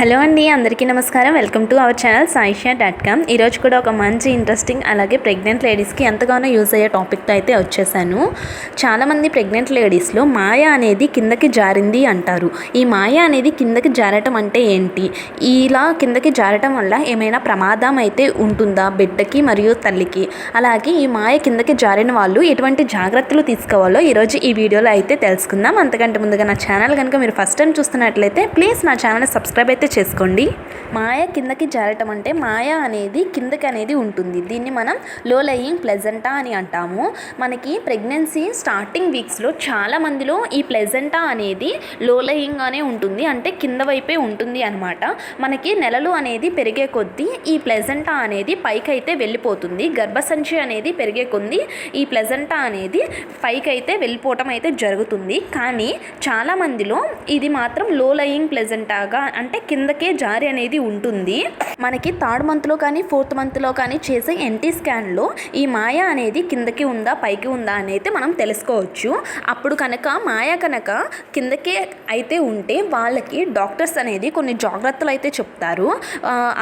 Hello అండి అందరికీ నమస్కారం. Welcome to our channel Saisha dot com. ఈరోజు కూడా ఒక మంచి ఇంట్రెస్టింగ్ అలాగే ప్రెగ్నెంట్ లేడీస్కి ఎంతగానో యూజ్ అయ్యే టాపిక్తో అయితే వచ్చేసాను. చాలామంది ప్రెగ్నెంట్ లేడీస్లో మాయ అనేది కిందకి జారింది అంటారు. ఈ మాయ అనేది కిందకి జారటం అంటే ఏంటి? ఇలా కిందకి జారటం వల్ల ఏమైనా ప్రమాదం అయితే ఉంటుందా బిడ్డకి మరియు తల్లికి? అలాగే ఈ మాయ కిందకి జారిన వాళ్ళు ఎటువంటి జాగ్రత్తలు తీసుకోవాలో ఈరోజు ఈ వీడియోలో అయితే తెలుసుకుందాం. అంతకంటే ముందుగా నా ఛానల్ కనుక మీరు ఫస్ట్ టైం చూస్తున్నట్లయితే ప్లీజ్ నా ఛానల్ సబ్స్క్రైబ్ అయితే చేసుకోండి. మాయ కిందకి జారటం అంటే మాయ అనేది కిందకి అనేది ఉంటుంది. దీన్ని మనం లో లయింగ్ ప్లెజెంటా అని అంటాము. మనకి ప్రెగ్నెన్సీ స్టార్టింగ్ వీక్స్లో చాలా మందిలో ఈ ప్లెజెంటా అనేది లో లయింగ్గానే ఉంటుంది. అంటే కింద వైపే ఉంటుంది అనమాట మనకి నెలలు అనేది పెరిగే కొద్దీ ఈ ప్లెజెంటా అనేది పైకి అయితే వెళ్ళిపోతుంది. గర్భసంచి అనేది పెరిగే కొద్దీ ఈ ప్లెజెంటా అనేది పైకి అయితే వెళ్ళిపోవటం అయితే జరుగుతుంది. కానీ చాలా మందిలో ఇది మాత్రం లో లయింగ్ ప్లెజెంటాగా అంటే కింద కిందకే జారి అనేది ఉంటుంది. మనకి థర్డ్ మంత్లో కానీ ఫోర్త్ మంత్లో కానీ చేసే ఎన్టీ స్కాన్లో ఈ మాయ అనేది కిందకి ఉందా పైకి ఉందా అని అయితే మనం తెలుసుకోవచ్చు. అప్పుడు కనుక మాయ కనుక కిందకే అయితే ఉంటే వాళ్ళకి డాక్టర్స్ అనేది కొన్ని జాగ్రత్తలు అయితే చెప్తారు.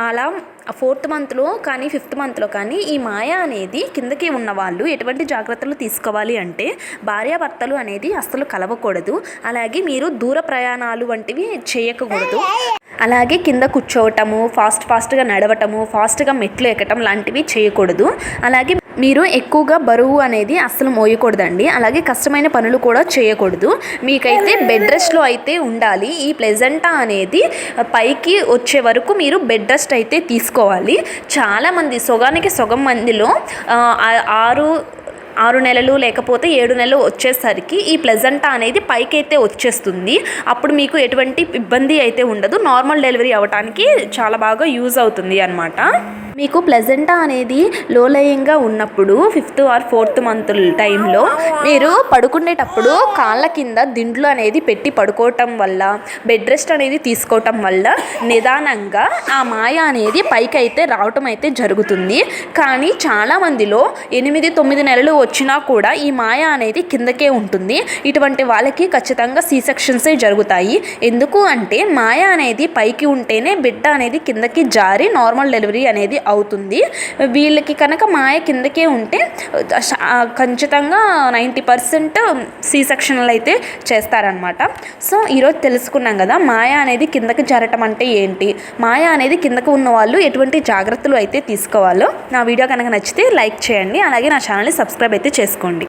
అలా ఫోర్త్ మంత్లో కానీ ఫిఫ్త్ మంత్లో కానీ ఈ మాయ అనేది కిందకి ఉన్న వాళ్ళు ఎటువంటి జాగ్రత్తలు తీసుకోవాలి అంటే భార్యాభర్తలు అనేది అస్సలు కలవకూడదు. అలాగే మీరు దూర ప్రయాణాలు వంటివి చేయకూడదు. అలాగే కింద కూర్చోవటము ఫాస్ట్ ఫాస్ట్గా నడవటము ఫాస్ట్గా మెట్లు ఎక్కటం లాంటివి చేయకూడదు. అలాగే మీరు ఎక్కువగా బరువు అనేది అస్సలు మోయకూడదండి. అలాగే కష్టమైన పనులు కూడా చేయకూడదు. మీకైతే బెడ్ రెస్ట్లో అయితే ఉండాలి. ఈ ప్లెజెంటా అనేది పైకి వచ్చే వరకు మీరు బెడ్ రెస్ట్ అయితే తీసుకోవాలి. చాలామంది సొగానికి సొగం మందిలో ఆరు ఆరు నెలలు లేకపోతే ఏడు నెలలు వచ్చేసరికి ఈ ప్లెజెంటా అనేది పైకి అయితే వచ్చేస్తుంది. అప్పుడు మీకు ఎటువంటి ఇబ్బంది అయితే ఉండదు. నార్మల్ డెలివరీ అవ్వటానికి చాలా బాగా యూజ్ అవుతుంది అనమాట మీకు ప్లెజెంటా అనేది లోలయంగా ఉన్నప్పుడు ఫిఫ్త్ ఆర్ ఫోర్త్ మంత్ టైంలో మీరు పడుకునేటప్పుడు కాళ్ళ కింద దిండ్లు అనేది పెట్టి పడుకోవటం వల్ల బెడ్ రెస్ట్ అనేది తీసుకోవటం వల్ల నిదానంగా ఆ మాయ అనేది పైకి అయితే రావటం అయితే జరుగుతుంది. కానీ చాలామందిలో ఎనిమిది తొమ్మిది నెలలు వచ్చినా కూడా ఈ మాయ అనేది కిందకే ఉంటుంది. ఇటువంటి వాళ్ళకి ఖచ్చితంగా సీ సెక్షన్సే జరుగుతాయి. ఎందుకు అంటే మాయ అనేది పైకి ఉంటేనే బిడ్డ అనేది కిందకి జారి నార్మల్ డెలివరీ అనేది అవుతుంది. వీళ్ళకి కనుక మాయ కిందకే ఉంటే ఖచ్చితంగా నైంటీ పర్సెంట్ సీ సెక్షన్లు అయితే చేస్తారనమాట సో ఈరోజు తెలుసుకున్నాం కదా మాయ అనేది కిందకి జరగటం అంటే ఏంటి? మాయ అనేది కిందకు ఉన్న వాళ్ళు ఎటువంటి జాగ్రత్తలు అయితే తీసుకోవాలో? నా వీడియో కనుక నచ్చితే లైక్ చేయండి. అలాగే నా ఛానల్ని సబ్స్క్రైబ్ అయితే చేసుకోండి.